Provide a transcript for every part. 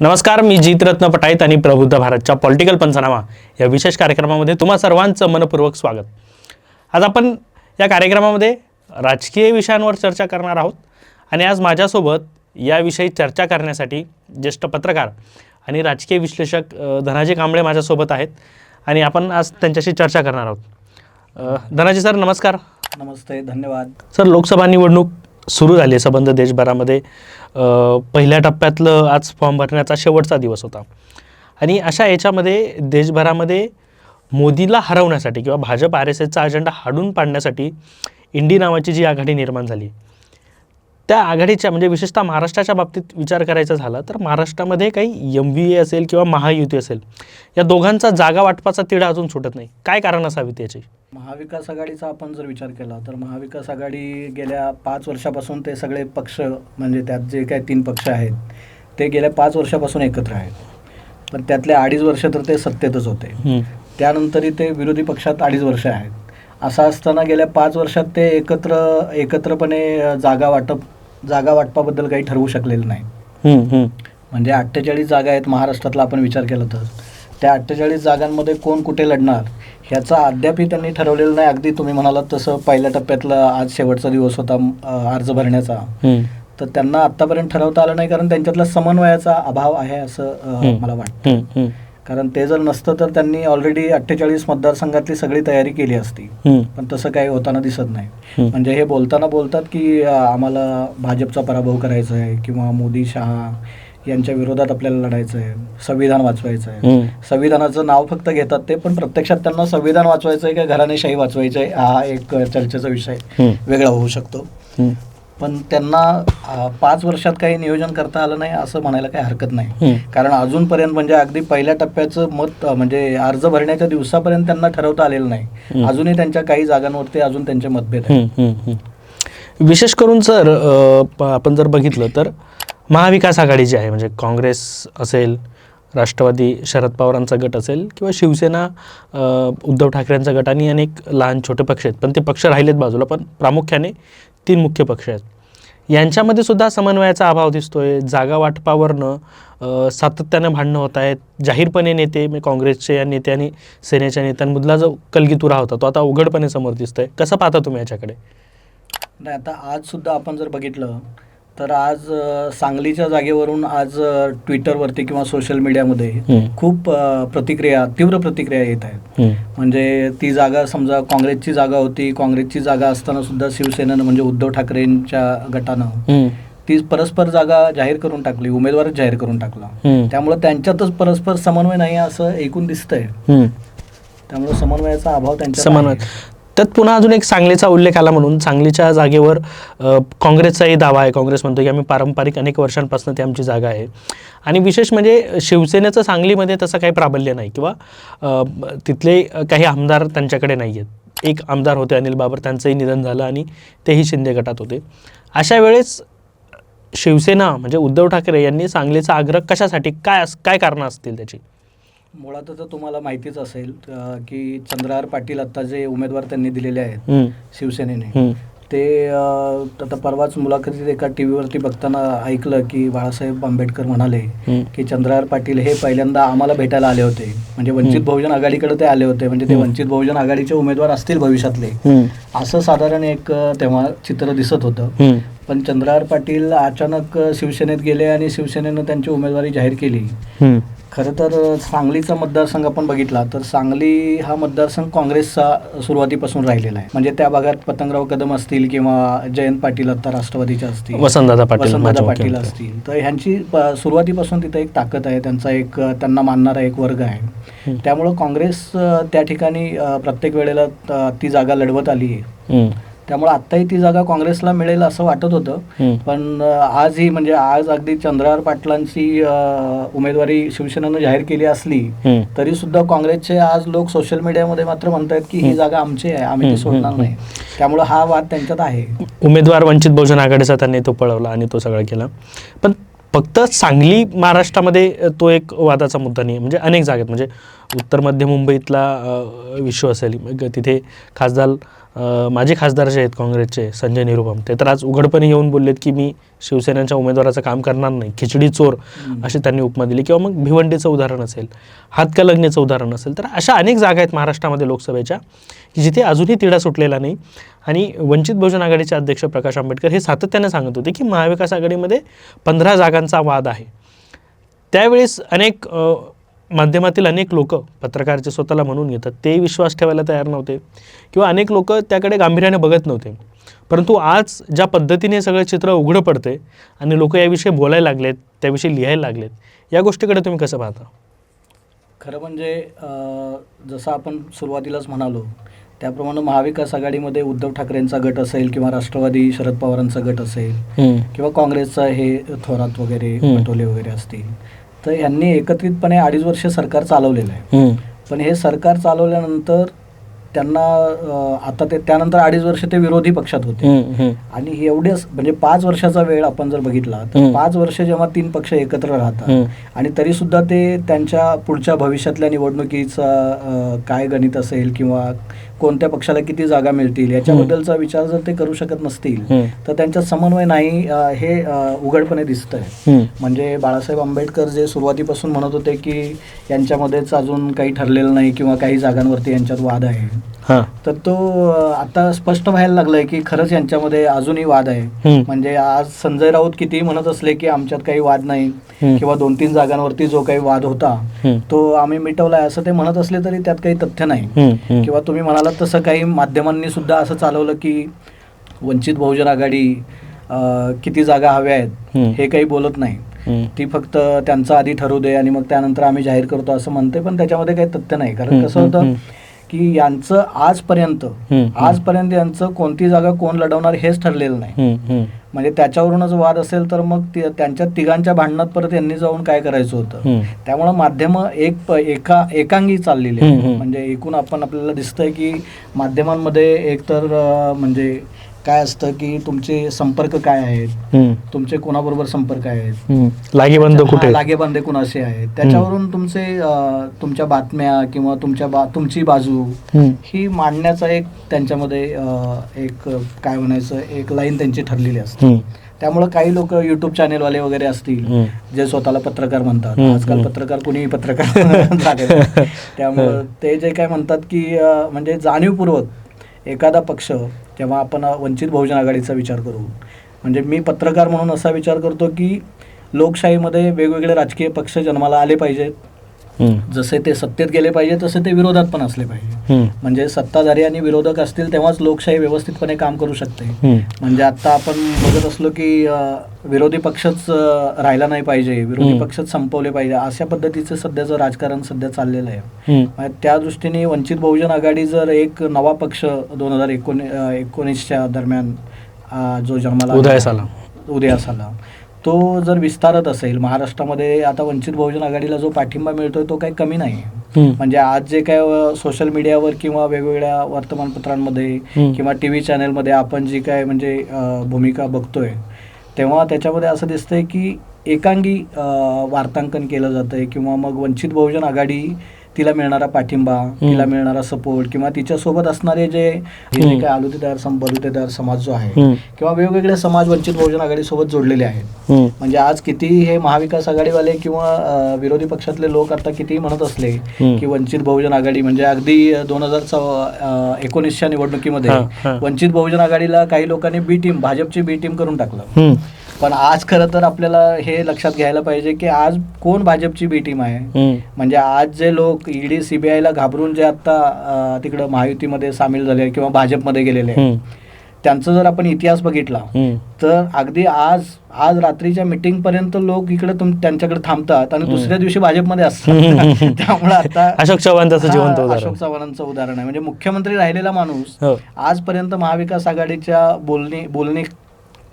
नमस्कार मी जितरत्न पटाईत आणि प्रबुद्ध भारतच्या पॉलिटिकल पंचनामा या विशेष कार्यक्रमामध्ये तुम्हा सर्वांचं मनपूर्वक स्वागत. आज आपण या कार्यक्रमामध्ये राजकीय विषयांवर चर्चा करणार आहोत आणि आज माझ्यासोबत याविषयी चर्चा करण्यासाठी ज्येष्ठ पत्रकार आणि राजकीय विश्लेषक धनाजी कांबळे माझ्यासोबत आहेत आणि आपण आज त्यांच्याशी चर्चा करणार आहोत. धनाजी सर नमस्कार. नमस्ते धन्यवाद. सर लोकसभा निवडणूक सुरू झाली आहे संबंध देशभरामध्ये. पहिल्या टप्प्यातलं आज फॉर्म भरण्याचा शेवटचा दिवस होता. आणि अशा याच्यामध्ये देशभरामध्ये मोदीला हरवण्यासाठी किंवा भाजप आर एस एसचा अजेंडा हाडून पाडण्यासाठी इंडी नावाची जी आघाडी निर्माण झाली त्या आघाडीच्या म्हणजे विशेषतः महाराष्ट्राच्या बाबतीत विचार करायचा झाला तर महाराष्ट्रामध्ये काही एम व्ही ए असेल किंवा महायुती असेल या दोघांचा जागा वाटपाचा तिढा अजून सुटत नाही. काय कारण असावी त्याची महाविकास आघाडीचा आपण जर विचार केला तर महाविकास आघाडी गेल्या पाच वर्षापासून ते सगळे पक्ष म्हणजे त्यात जे काही तीन पक्ष आहेत ते गेल्या पाच वर्षापासून एकत्र आहेत. पण त्यातले अडीच वर्ष तर ते सत्तेतच होते. त्यानंतरही ते विरोधी पक्षात अडीच वर्ष आहेत. असं असताना गेल्या पाच वर्षात ते एकत्र एकत्रपणे जागा वाटप जागा वाटपाबद्दल काही ठरवू शकलेलं नाही. म्हणजे अठ्ठेचाळीस जागा आहेत महाराष्ट्रातला आपण विचार केला तर. त्या अठ्ठेचाळीस जागांमध्ये कोण कुठे लढणार ह्याचा अद्यापही त्यांनी ठरवलेलं नाही अगदी तुम्ही म्हणालात तसं पहिल्या टप्प्यातला आज शेवटचा दिवस होता अर्ज भरण्याचा. तर त्यांना आत्तापर्यंत ठरवता आलं नाही कारण त्यांच्यातला समन्वयाचा अभाव आहे असं. मला वाटतं. कारण ते जर नसतं तर त्यांनी ऑलरेडी अठ्ठेचाळीस मतदारसंघातली सगळी तयारी केली असती. पण तसं काही होताना दिसत नाही. म्हणजे हे बोलताना बोलतात की आम्हाला भाजपचा पराभव करायचा आहे किंवा मोदी शहा यांच्या विरोधात आपल्याला लढायचं आहे संविधान वाचवायचं आहे. संविधानाचं नाव फक्त घेतात ते पण प्रत्यक्षात त्यांना संविधान वाचवायचं आहे का घराणेशाही वाचवायचं आहे हा एक चर्चेचा विषय. वेगळा होऊ शकतो. पण त्यांना पाच वर्षात काही नियोजन करता आलं नाही असं म्हणायला काही हरकत नाही. कारण अजूनपर्यंत म्हणजे अगदी पहिल्या टप्प्याचं मत म्हणजे अर्ज भरण्याच्या दिवसापर्यंत त्यांना ठरवता आलेलं नाही. अजूनही त्यांच्या काही जागांवरती अजून त्यांचे मतभेद आहेत. विशेष करून सर आपण जर बघितलं तर महाविकास आघाडी जी आहे म्हणजे काँग्रेस असेल राष्ट्रवादी शरद पवारांचा गट असेल किंवा शिवसेना उद्धव ठाकरेंचा गट आणि अनेक लहान छोटे पक्ष आहेत. पण ते पक्ष राहिलेत बाजूला पण प्रामुख्याने तीन मुख्य पक्ष आहेत. यांच्यामध्ये सुद्धा समन्वयाचा अभाव दिसतोय. जागा वाटपावरनं सातत्यानं भांडणं होत आहेत. जाहीरपणे नेते म्हणजे काँग्रेसचे या नेते आणि सेनेच्या नेत्यांमधला जो कलगीतुरा होता तो आता उघडपणे समोर दिसतोय. कसं पाहता तुम्ही याच्याकडे? नाही आता आज सुद्धा आपण जर बघितलं तर आज सांगलीच्या जागेवरून आज ट्विटरवरती किंवा सोशल मीडियामध्ये. खूप प्रतिक्रिया तीव्र प्रतिक्रिया येत आहेत. म्हणजे ती जागा समजा काँग्रेसची जागा होती काँग्रेसची जागा असताना सुद्धा शिवसेनेनं म्हणजे उद्धव ठाकरेंच्या गटानं. ती परस्पर जागा जाहीर करून टाकली उमेदवारच जाहीर करून टाकला. त्यामुळे त्यांच्यातच परस्पर समन्वय नाही असं एकूण दिसतंय. त्यामुळे समन्वयाचा अभाव त्यांच्या समन्वय त्यात पुन्हा अजून एक सांगलीचा उल्लेख आला म्हणून. सांगलीच्या जागेवर काँग्रेसचाही दावा आहे. काँग्रेस म्हणतो की आम्ही पारंपरिक अनेक वर्षांपासून ती आमची जागा आहे. आणि विशेष म्हणजे शिवसेनेचं सांगलीमध्ये तसं काही प्राबल्य नाही किंवा तिथले काही आमदार त्यांच्याकडे नाही आहेत एक आमदार होते अनिल बाबर त्यांचंही निधन झालं आणि तेही शिंदे गटात होते. अशा वेळेस शिवसेना म्हणजे उद्धव ठाकरे यांनी सांगलीचा आग्रह कशासाठी काय अस- काय कारणं असतील त्याची? मुळात तर तुम्हाला माहितीच असेल की चंद्रहार पाटील आता जे उमेदवार त्यांनी दिलेले आहेत. शिवसेनेने. ते आता परवाच मुलाखतीत एका टी व्हीवरती बघताना ऐकलं की बाळासाहेब आंबेडकर म्हणाले. की चंद्रहार पाटील हे पहिल्यांदा आम्हाला भेटायला आले होते म्हणजे वंचित. बहुजन आघाडीकडे ते आले होते म्हणजे ते. वंचित बहुजन आघाडीचे उमेदवार असतील भविष्यातले. असं साधारण एक तेव्हा चित्र दिसत होतं. पण चंद्रहार पाटील अचानक शिवसेनेत गेले आणि शिवसेनेनं त्यांची उमेदवारी जाहीर केली. खरं तर सांगलीचा मतदारसंघ आपण बघितला तर सांगली हा मतदारसंघ काँग्रेसचा सुरुवातीपासून राहिलेला आहे म्हणजे त्या भागात पतंगराव कदम असतील किंवा जयंत पाटील आता राष्ट्रवादीच्या असतील वसंतदादा पाटील वसंतदादा पाटील. असतील तर ह्यांची सुरुवातीपासून तिथे एक ताकद आहे त्यांचा एक त्यांना मानणारा एक वर्ग आहे. त्यामुळं काँग्रेस त्या ठिकाणी प्रत्येक वेळेला ती जागा लढवत आली आहे. त्यामुळे आत्ताही ती जागा काँग्रेसला मिळेल असं वाटत होतं. पण आजही म्हणजे आज अगदी चंद्रहार पाटलांची उमेदवारी शिवसेनेनं जाहीर केली असली. तरी सुद्धा काँग्रेसचे आज लोक सोशल मीडियामध्ये मात्र म्हणतात की ही. जागा आमची आहे आम्ही ती सोडणार नाही त्यामुळे हा वाद त्यांच्यात आहे उमेदवार वंचित बहुजन आघाडीचा त्यांनी तो पळवला आणि तो सगळं केला पण फक्त सांगली महाराष्ट्रामध्ये तो एक वादाचा मुद्दा नाही. म्हणजे अनेक जागेत म्हणजे उत्तर मध्य मुंबईतला विश्व असेल तिथे खासदार माजी खासदार जे आहेत काँग्रेसचे संजय निरुपम ते तर आज उघडपणे येऊन बोललेत की मी शिवसेनेच्या उमेदवाराचं काम करणार नाही खिचडी चोर अशी त्यांनी उपमा दिली. किंवा मग भिवंडीचं उदाहरण असेल हातकलंगणीचं उदाहरण असेल तर अशा अनेक जागा आहेत महाराष्ट्रामध्ये लोकसभेच्या की जिथे अजूनही तिढा सुटलेला नाही. आणि वंचित बहुजन आघाडीचे अध्यक्ष प्रकाश आंबेडकर हे सातत्याने सांगत होते की महाविकास आघाडीमध्ये पंधरा जागांचा वाद आहे. त्यावेळेस अनेक माध्यमातील अनेक लोक पत्रकार जे स्वतःला म्हणून घेतात. ते विश्वास ठेवायला तयार नव्हते. किंवा अनेक लोक त्याकडे गांभीर्याने बघत नव्हते. परंतु आज ज्या पद्धतीने सगळं चित्र उघडं पडते आणि लोक याविषयी बोलायला लागलेत त्याविषयी लिहायला लागलेत या गोष्टीकडे तुम्ही कसं पाहता? खरं म्हणजे जसं आपण सुरुवातीलाच म्हणालो त्याप्रमाणे महाविकास आघाडीमध्ये उद्धव ठाकरेंचा गट असेल किंवा राष्ट्रवादी शरद पवारांचा गट असेल किंवा काँग्रेसचा हे थोरात वगैरे. पटोले वगैरे असतील तर यांनी एकत्रितपणे अडीच वर्ष सरकार चालवलेलं आहे. पण हे सरकार चालवल्यानंतर त्यांना आता ते त्यानंतर अडीच वर्ष ते विरोधी पक्षात होते. आणि हे एवढेच म्हणजे पाच वर्षाचा वेळ आपण जर बघितला तर. पाच वर्ष जेव्हा तीन पक्ष एकत्र राहतात आणि तरी सुद्धा ते त्यांच्या पुढच्या भविष्यातल्या निवडणुकीचा काय गणित असेल किंवा कोणत्या पक्षाला किती जागा मिळतील याच्याबद्दलचा विचार जर ते करू शकत नसतील तर त्यांच्यात समन्वय नाही हे उघडपणे दिसतंय म्हणजे बाळासाहेब आंबेडकर जे सुरुवातीपासून म्हणत होते की यांच्यामध्येच अजून काही ठरलेलं नाही किंवा काही जागांवरती यांच्यात वाद आहे. तर तो आता स्पष्ट व्हायला लागलाय की खरंच यांच्यामध्ये अजूनही वाद आहे. म्हणजे आज संजय राऊत कितीही म्हणत असले की आमच्यात काही वाद नाही. किंवा दोन तीन जागांवरती जो काही वाद होता. तो आम्ही मिटवलाय असं ते म्हणत असले तरी त्यात काही तथ्य नाही. किंवा तुम्ही म्हणालात तसं काही माध्यमांनी सुद्धा असं चालवलं की वंचित बहुजन आघाडी किती जागा हव्या आहेत. हे काही बोलत नाही ती फक्त त्यांचं आधी ठरू दे आणि मग त्यानंतर आम्ही जाहीर करतो असं म्हणते पण त्याच्यामध्ये काही तथ्य नाही कारण कसं होतं. की यांचं आजपर्यंत. आजपर्यंत यांचं कोणती जागा कोण लढवणार हेच ठरलेलं नाही. म्हणजे त्याच्यावरूनच वाद असेल तर मग त्यांच्या तिघांच्या भांडणात परत यांनी जाऊन काय करायचं होतं. त्यामुळं माध्यम एक एका एकांगी चाललेली. म्हणजे एकूण आपण आपल्याला दिसतंय की माध्यमांमध्ये एकतर म्हणजे काय असतं की तुमचे संपर्क काय आहेत? तुमचे कोणाबरोबर संपर्क आहेत? लागीबंद कुठे? लागेबांधे कुणाचे आहेत? त्याच्यावरून तुमचे अं, तुमच्या बातम्या किंवा तुमच्या बा तुमची बाजू ही मांडण्याचा एक त्यांच्यामध्ये अं, एक काय म्हणायचं एक लाईन त्यांची ठरलेली असते. त्यामुळं काही लोक युट्यूब चॅनेलवाले वगैरे असतील जे स्वतःला पत्रकार म्हणतात. हम्म, आजकाल हम्म. पत्रकार कुणीही पत्रकार झालेले आहेत. त्यामुळं ते जे काय म्हणतात की अं, म्हणजे जाणीवपूर्वक एखादा पक्ष जेव्हा आपण वंचित बहुजन आघाडीचा विचार करू म्हणजे मी पत्रकार म्हणून असा विचार करतो की लोकशाहीमध्ये वेगवेगळे राजकीय पक्ष जन्माला आले पाहिजेत. जसे ते सत्तेत गेले पाहिजे तसे ते विरोधात पण असले पाहिजे. म्हणजे सत्ताधारी आणि विरोधक असतील तेव्हाच लोकशाही व्यवस्थितपणे काम करू शकते. म्हणजे आता आपण बघत असलो की विरोधी पक्षच राहिला नाही पाहिजे विरोधी. पक्षच संपवले पाहिजे अशा पद्धतीचं सध्याचं राजकारण सध्या चाललेलं आहे. त्या दृष्टीने वंचित बहुजन आघाडी जर एक नवा पक्ष दोन हजार एकोणी एकोणीसच्या दरम्यान जो जन्माला उदयास आला. उदयास आला तो जर विस्तारत असेल महाराष्ट्रामध्ये आता वंचित बहुजन आघाडीला जो पाठिंबा मिळतोय तो काही कमी नाही म्हणजे आज जे काय सोशल मीडियावर किंवा वेगवेगळ्या वर्तमानपत्रांमध्ये. किंवा टी व्ही चॅनलमध्ये आपण जी काय म्हणजे भूमिका बघतोय तेव्हा त्याच्यामध्ये असं दिसतंय की एकांगी वार्तांकन केलं जातंय किंवा मग वंचित बहुजन आघाडी तिला मिळणारा पाठिंबा तिला मिळणारा सपोर्ट किंवा तिच्यासोबत असणारे जे हे. काय आलुतेदार बलुतेदार समाज जो आहे किंवा वेगवेगळे समाज वंचित बहुजन आघाडीसोबत जोडलेले आहेत म्हणजे आज किती हे महाविकास आघाडीवाले किंवा विरोधी पक्षातले लोक आता किती म्हणत असले. की वंचित बहुजन आघाडी म्हणजे अगदी दोन हजार एकोणीसच्या निवडणुकीमध्ये. वंचित बहुजन आघाडीला काही लोकांनी बी टीम भाजपची बी टीम करून टाकलं पण आज खरं तर आपल्याला हे लक्षात घ्यायला पाहिजे की आज कोण भाजपची बी टीम आहे? म्हणजे आज जे लोक ईडी सीबीआयला घाबरून जे आता तिकडं महायुतीमध्ये सामील झाले किंवा भाजपमध्ये गेलेले त्यांचा जर आपण इतिहास बघितला तर अगदी आज आज रात्रीच्या मीटिंग पर्यंत लोक इकडे त्यांच्याकडे थांबतात आणि दुसऱ्या दिवशी भाजपमध्ये असतात. त्यामुळे आता अशोक चव्हाण अशोक चव्हाणांचं उदाहरण आहे. म्हणजे मुख्यमंत्री राहिलेला माणूस हो. आजपर्यंत महाविकास आघाडीच्या बोलणी बोलणी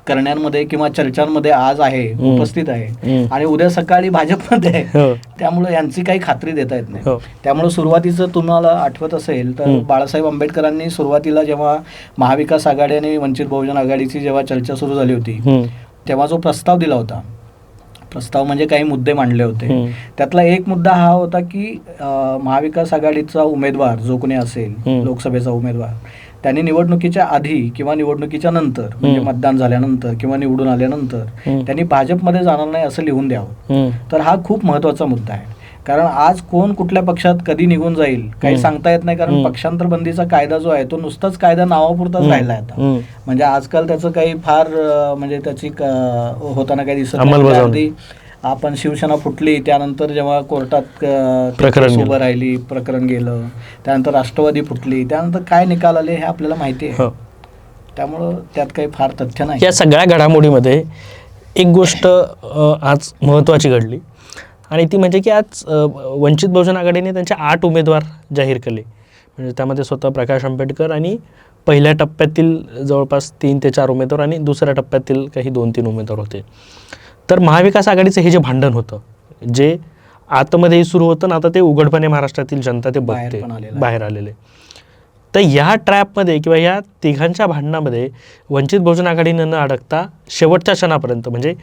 करण्यामध्ये किंवा चर्चांमध्ये आज आहे. उपस्थित आहे. आणि उद्या सकाळी भाजपमध्ये आहे हो त्यामुळे यांची काही खात्री देता येत नाही हो त्यामुळे सुरुवातीचं तुम्हाला आठवत असेल तर. बाळासाहेब आंबेडकरांनी सुरुवातीला जेव्हा महाविकास आघाडी आणि वंचित बहुजन आघाडीची जेव्हा चर्चा सुरू झाली होती. तेव्हा जो प्रस्ताव दिला होता प्रस्ताव म्हणजे काही मुद्दे मांडले होते. त्यातला एक मुद्दा हा होता की महाविकास आघाडीचा उमेदवार जो कोणी असेल. लोकसभेचा उमेदवार त्यांनी निवडणुकीच्या आधी किंवा निवडणुकीच्या नंतर म्हणजे. मतदान झाल्यानंतर किंवा निवडून आल्यानंतर. त्यांनी भाजपमध्ये जाणार नाही असं लिहून द्यावं. तर हा खूप महत्त्वाचा मुद्दा आहे कारण आज कोण कुठल्या पक्षात कधी निघून जाईल काही. सांगता येत नाही कारण. पक्षांतर बंदीचा कायदा जो आहे तो नुसताच कायदा नावापुरताच. राहिला आहे आता. म्हणजे आजकाल त्याचं काही फार म्हणजे त्याची होताना काही दिसत नाही. आपण शिवसेना फुटली त्यानंतर जेव्हा कोर्टात प्रकरण. उभं राहिली प्रकरण गेलं त्यानंतर राष्ट्रवादी फुटली त्यानंतर काय निकाल आले हे आपल्याला माहिती आहे. हो. त्यामुळं त्यात काही फार तथ्य नाही. या सगळ्या घडामोडीमध्ये एक गोष्ट आज महत्त्वाची घडली. आणि ती म्हणजे की आज वंचित बहुजन आघाडीने त्यांचे आठ उमेदवार जाहीर केले. म्हणजे त्यामध्ये स्वतः प्रकाश आंबेडकर आणि पहिल्या टप्प्यातील जवळपास तीन ते चार उमेदवार आणि दुसऱ्या टप्प्यातील काही दोन तीन उमेदवार होते. तर महाविकास आघाडीचं हे जे भांडण होतं जे आतमध्येही सुरू होतं ना आता ते उघडपणे महाराष्ट्रातील जनता ते बाहेर बघते. बाहेर आलेले तर ह्या ट्रॅपमध्ये किंवा या तिघांच्या भांडणामध्ये वंचित बहुजन आघाडीनं न अडकता शेवटच्या क्षणापर्यंत म्हणजे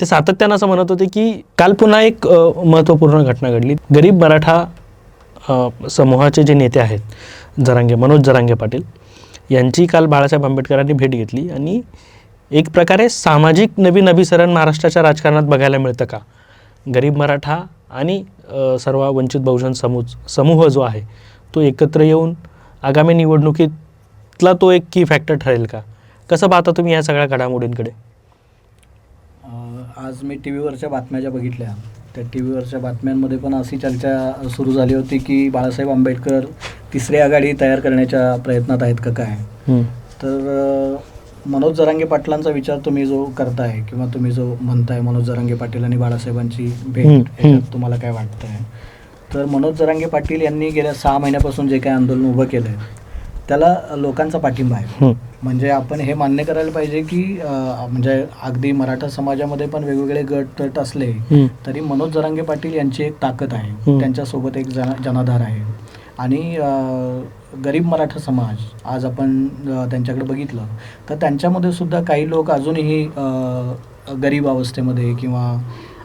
ते सातत्यानं असं म्हणत होते की काल पुन्हा एक महत्त्वपूर्ण घटना घडली गरीब मराठा समूहाचे जे नेते आहेत जरांगे मनोज जरांगे पाटील यांची काल बाळासाहेब आंबेडकरांनी भेट घेतली आणि एक प्रकारे सामाजिक नवीन अभिसरण महाराष्ट्राच्या राजकारणात बघायला मिळतं का? गरीब मराठा आणि सर्व वंचित बहुजन समूह समूह जो आहे तो एकत्र येऊन आगामी निवडणुकीतला तो एक की फॅक्टर ठरेल का? कसं पाहता तुम्ही या सगळ्या घडामोडींकडे? आज मी टी व्हीवरच्या बातम्या ज्या बघितल्या त्या टी व्हीवरच्या बातम्यांमध्ये पण अशी चर्चा सुरू झाली होती की बाळासाहेब आंबेडकर तिसरी आघाडी तयार करण्याच्या प्रयत्नात आहेत का काय. तर मनोज जरांगे पाटलांचा विचार तुम्ही जो करताय किंवा तुम्ही जो म्हणताय मनोज जरांगे पाटील आणि बाळासाहेबांची भेट. तुम्हाला काय वाटतंय तर मनोज जरांगे पाटील यांनी गेल्या सहा महिन्यापासून जे काही आंदोलन उभं केलं आहे त्याला लोकांचा पाठिंबा आहे. म्हणजे आपण हे मान्य करायला पाहिजे की म्हणजे अगदी मराठा समाजामध्ये पण वेगवेगळे गट तट असले. तरी मनोज जरांगे पाटील यांची एक ताकद आहे. त्यांच्यासोबत एक जन जनाधार आहे आणि गरीब मराठा समाज आज आपण त्यांच्याकडे बघितलं तर त्यांच्यामध्ये सुद्धा काही लोक अजूनही गरीब अवस्थेमध्ये किंवा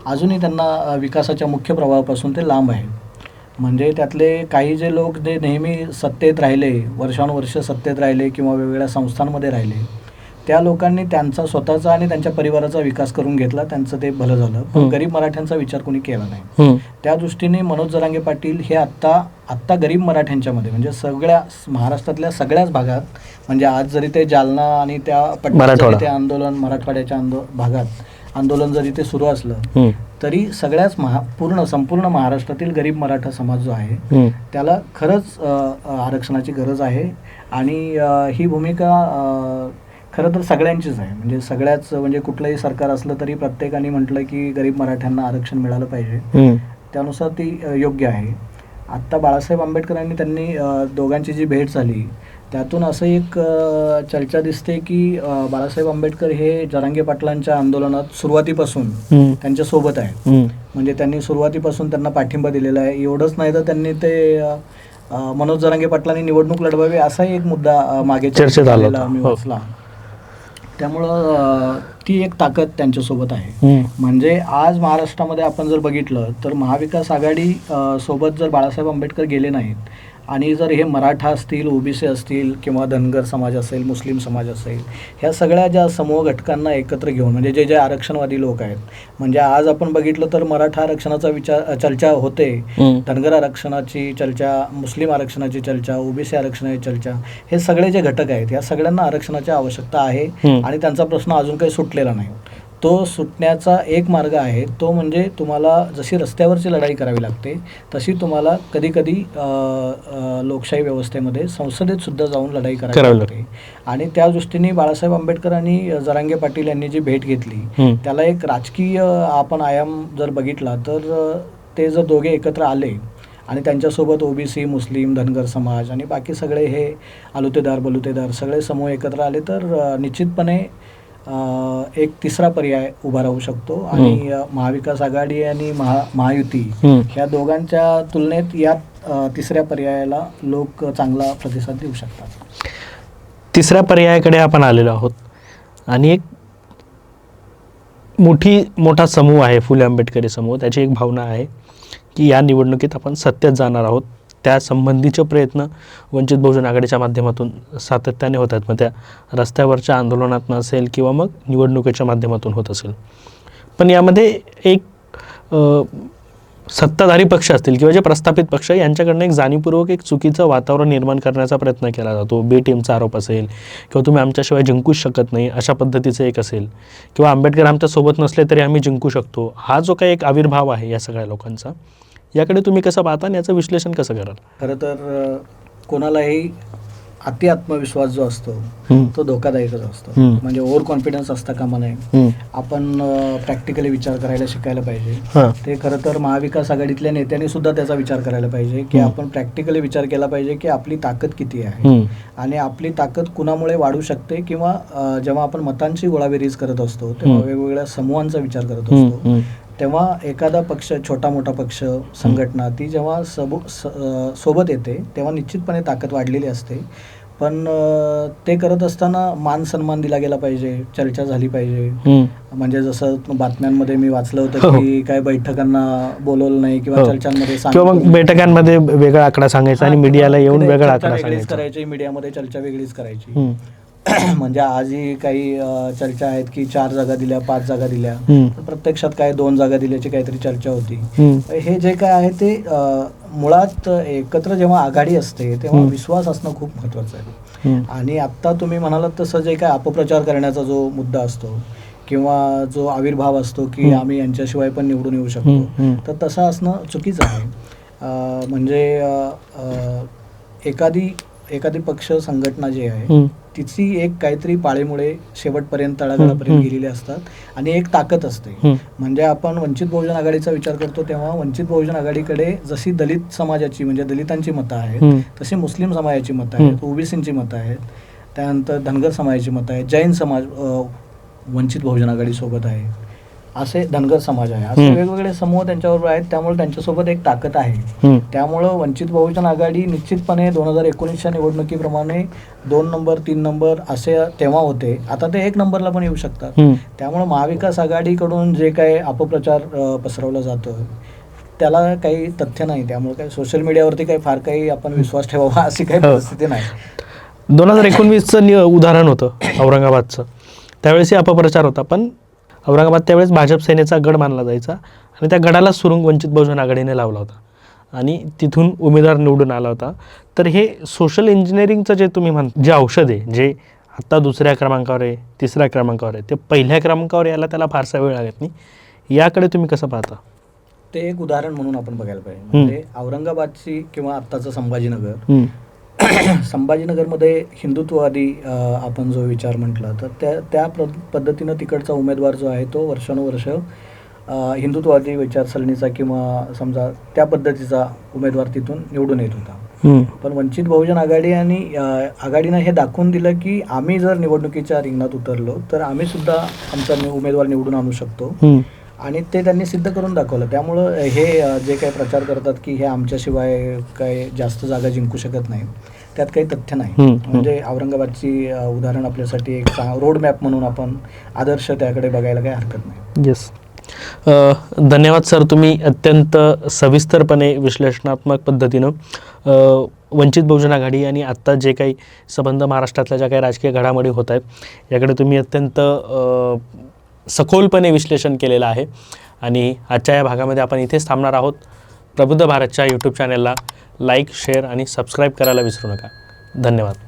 अजूनही त्यांना विकासाच्या मुख्य प्रभावापासून ते लांब आहे. म्हणजे त्यातले काही जे लोक जे नेहमी सत्तेत राहिले वर्षानुवर्ष सत्तेत राहिले किंवा वेगवेगळ्या संस्थांमध्ये राहिले त्या लोकांनी त्यांचा स्वतःचा आणि त्यांच्या परिवाराचा विकास करून घेतला त्यांचं ते भलं झालं पण. गरीब मराठ्यांचा विचार कोणी केला नाही. त्या दृष्टीने मनोज जरांगे पाटील हे आत्ता आत्ता गरीब मराठ्यांच्यामध्ये म्हणजे सगळ्या महाराष्ट्रातल्या सगळ्याच भागात म्हणजे आज जरी ते जालना आणि त्या ते आंदोलन मराठवाड्याच्या भागात आंदोलन जरी ते सुरू असलं. तरी सगळ्याच महा पूर्ण संपूर्ण महाराष्ट्रातील गरीब मराठा समाज जो आहे. त्याला खरंच आरक्षणाची गरज आहे आणि ही भूमिका खरं तर सगळ्यांचीच आहे म्हणजे सगळ्याच म्हणजे कुठलंही सरकार असलं तरी प्रत्येकाने म्हटलं की गरीब मराठ्यांना आरक्षण मिळालं पाहिजे. त्यानुसार ती योग्य आहे आत्ता बाळासाहेब आंबेडकरांनी त्यांनी दोघांची जी भेट झाली त्यातून असं एक चर्चा दिसते की बाळासाहेब आंबेडकर हे जरांगे पाटलांच्या आंदोलनात सुरुवातीपासून. त्यांच्यासोबत आहे. म्हणजे त्यांनी सुरुवातीपासून त्यांना पाठिंबा दिलेला आहे एवढंच नाही तर त्यांनी ते मनोज जरांगे पाटलांनी निवडणूक लढवावी असाही एक मुद्दा मागे चर्चेत आला झालेला होता. मी हो. वाचला त्यामुळं ती एक ताकद त्यांच्यासोबत आहे. म्हणजे आज महाराष्ट्रामध्ये आपण जर बघितलं तर महाविकास आघाडी सोबत जर बाळासाहेब आंबेडकर गेले नाहीत आणि जर हे मराठा असतील ओबीसी असतील किंवा धनगर समाज असेल मुस्लिम समाज असेल ह्या सगळ्या ज्या समूह घटकांना एकत्र घेऊन म्हणजे जे जे आरक्षणवादी लोक आहेत म्हणजे आज आपण बघितलं तर मराठा आरक्षणाचा विचार चर्चा होते. धनगर आरक्षणाची चर्चा मुस्लिम आरक्षणाची चर्चा ओबीसी आरक्षणाची चर्चा हे सगळे जे घटक आहेत या सगळ्यांना आरक्षणाची आवश्यकता आहे. आणि त्यांचा प्रश्न अजून काही सुटलेला नाही तो सुटण्याचा एक मार्ग आहे. तो म्हणजे तुम्हाला जशी रस्त्यावरची लढाई करावी लागते तशी तुम्हाला कधी कधी लोकशाही व्यवस्थेमध्ये संसदेत सुद्धा जाऊन लढाई करावी लागते. आणि त्या दृष्टीने बाळासाहेब आंबेडकर आणि जरांगे पाटील यांनी जी भेट घेतली. त्याला एक राजकीय आपण आयाम जर बघितला तर ते जर दोघे एकत्र आले आणि त्यांच्यासोबत ओबीसी मुस्लिम धनगर समाज आणि बाकी सगळे हे आलुतेदार बलुतेदार सगळे समूह एकत्र आले तर निश्चितपणे एक तिसरा पर्याय उभा राहू शकतो आणि महाविकास आघाडी आणि महा महायुती. ह्या दोघांच्या तुलनेत या तिसऱ्या पर्यायाला लोक चांगला प्रतिसाद देऊ शकतात. तिसऱ्या पर्यायाकडे आपण आलेलो आहोत. आणि एक मोठी मोठा समूह आहे फुले आंबेडकरी समूह. त्याची एक भावना आहे की या निवडणुकीत आपण सत्तेत जाणार आहोत. त्या संबंधीचे प्रयत्न वंचित बहुजन आघाडीच्या माध्यमातून सातत्याने होत आहेत. मग त्या रस्त्यावरच्या आंदोलनातून असेल किंवा मग निवडणुकीच्या माध्यमातून होत असेल. पण यामध्ये एक सत्ताधारी पक्ष असतील किंवा जे प्रस्थापित पक्ष आहे, यांच्याकडनं एक जाणीवपूर्वक एक चुकीचं वातावरण निर्माण करण्याचा प्रयत्न केला जातो. बी टीमचा आरोप असेल किंवा तुम्ही आमच्याशिवाय जिंकूच शकत नाही अशा पद्धतीचं एक असेल. किंवा आंबेडकर आमच्यासोबत नसले तरी आम्ही जिंकू शकतो. हा जो काही एक आविर्भाव आहे या सगळ्या लोकांचा याकडे तुम्ही कसं पाहता आणि याचं विश्लेषण कसं कराल खरं तर कोणालाही अति आत्मविश्वास जो असतो. तो धोकादायकच असतो. म्हणजे ओव्हर कॉन्फिडन्स असता कामा नये. आपण प्रॅक्टिकली विचार करायला शिकायला पाहिजे ते खरं तर महाविकास आघाडीतल्या नेत्यांनी सुद्धा त्याचा विचार करायला पाहिजे की. आपण प्रॅक्टिकली विचार केला पाहिजे की आपली ताकद किती आहे. आणि आपली ताकद कुणामुळे वाढू शकते किंवा जेव्हा आपण मतांची गोळाबेरीज करत असतो तेव्हा. वेगवेगळ्या समूहांचा विचार करत. असतो. तेव्हा एखादा पक्ष छोटा मोठा पक्ष संघटना ती जेव्हा सबो स- सोबत येते तेव्हा निश्चितपणे ताकद वाढलेली असते पण ते करत असताना मान सन्मान दिला गेला पाहिजे चर्चा झाली पाहिजे. म्हणजे जसं बातम्यांमध्ये मी वाचलं हो. होतं की काय बैठकांना बोलवलं नाही किंवा हो. चर्चांमध्ये. बैठकांमध्ये वेगळा आकडा सांगायचा आणि हा, मीडियाला येऊन वेगळा आकडा करायची मीडियामध्ये चर्चा वेगळीच करायची. म्हणजे आजही काही चर्चा आहेत की चार जागा दिल्या पाच जागा दिल्या प्रत्यक्षात काय दोन जागा दिल्याची काहीतरी चर्चा होती. हे जे काय आहे ते मुळात एकत्र जेव्हा आघाडी असते तेव्हा. विश्वास असणं खूप महत्वाचं आहे. आणि आत्ता तुम्ही म्हणालात तसं जे काय अपप्रचार करण्याचा जो मुद्दा असतो किंवा जो आविर्भाव असतो की. आम्ही यांच्याशिवाय पण निवडून येऊ. शकतो. तर तसं असणं चुकीचं आहे म्हणजे एखादी एखादी पक्ष संघटना जी आहे. तिची एक काहीतरी पाळीमुळे शेवटपर्यंत तळागाळापर्यंत. गेलेली असतात आणि एक ताकद असते. म्हणजे आपण वंचित बहुजन आघाडीचा विचार करतो तेव्हा वंचित बहुजन आघाडीकडे जशी दलित समाजाची म्हणजे दलितांची मतं आहेत. तशी मुस्लिम समाजाची मतं आहेत. ओबीसींची मतं आहेत त्यानंतर धनगर समाजाची मतं आहेत जैन समाज वंचित बहुजन आघाडीसोबत आहे असे धनगर समाज आहे. असे. वेगवेगळे समूह त्यांच्याबरोबर आहेत. त्यामुळे त्यांच्यासोबत एक ताकद आहे. त्यामुळं वंचित बहुजन आघाडी निश्चितपणे दोन हजार एकोणीसच्या निवडणुकीप्रमाणे दोन नंबर तीन नंबर असे तेव्हा होते. आता ते एक नंबरला पण येऊ शकतात. त्यामुळं महाविकास आघाडीकडून जे काही अपप्रचार पसरवला जातो त्याला काही तथ्य नाही. त्यामुळे काही सोशल मीडियावरती काही फार काही आपण विश्वास ठेवावा अशी काही हो. परिस्थिती नाही. दोन हजार एकोणवीसचं उदाहरण होतं औरंगाबादचं. त्यावेळेसही अपप्रचार होता. पण औरंगाबाद त्यावेळेस भाजप सेनेचा गड मानला जायचा आणि त्या गडाला सुरुंग वंचित बहुजन आघाडीने लावला होता. आणि तिथून उमेदवार निवडून आला होता. तर हे सोशल इंजिनिअरिंगचं जे तुम्ही म्हण जे औषध आहे जे आत्ता दुसऱ्या क्रमांकावर आहे तिसऱ्या क्रमांकावर आहे ते पहिल्या क्रमांकावर यायला त्याला फारसा वेळ लागत नाही. याकडे तुम्ही कसं पाहता? ते एक उदाहरण म्हणून आपण बघायला पाहिजे. म्हणजे औरंगाबादची किंवा आत्ताचं संभाजीनगर. संभाजीनगरमध्ये हिंदुत्ववादी आपण जो विचार म्हटला तर त्या त्या प्र पद्धतीनं तिकडचा उमेदवार जो आहे तो वर्षानुवर्ष हिंदुत्ववादी विचारसरणीचा किंवा समजा त्या पद्धतीचा उमेदवार तिथून निवडून येत होता. पण वंचित बहुजन आघाडी आणि आघाडीनं हे दाखवून दिलं की आम्ही जर निवडणुकीच्या रिंगणात उतरलो तर आम्ही सुद्धा आमचा उमेदवार निवडून आणू शकतो. आणि ते त्यांनी सिद्ध करून दाखवलं. त्यामुळं हे जे काही प्रचार करतात की हे आमच्याशिवाय काय जास्त जागा जिंकू शकत नाही त्यात काही तथ्य नाही. म्हणजे औरंगाबादची उदाहरण आपल्यासाठी एक रोड मॅप म्हणून आपण आदर्श त्याकडे बघायला काही हरकत नाही. येस धन्यवाद सर. तुम्ही अत्यंत सविस्तरपणे विश्लेषणात्मक पद्धतीनं वंचित बहुजन आघाडी आणि आत्ता जे काही संबंध महाराष्ट्रातल्या ज्या काही राजकीय घडामोडी होत आहेत याकडे तुम्ही अत्यंत सखोलपणे विश्लेषण केलेलं आहे. आणि आजच्या या भागामध्ये आपण इथेच थांबणार आहोत. प्रबुद्ध भारतच्या यूट्यूब चॅनेलला लाईक शेअर आणि सबस्क्राईब करायला विसरू नका. धन्यवाद.